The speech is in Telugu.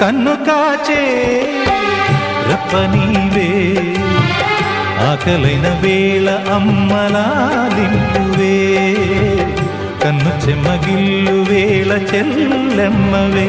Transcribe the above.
కన్ను కాచే రప్ప నీవే ఆకలైన వేళ అమ్మలాలింపువే కన్ను చెమ్మగిల్లు వేళ చెల్లెమ్మవే.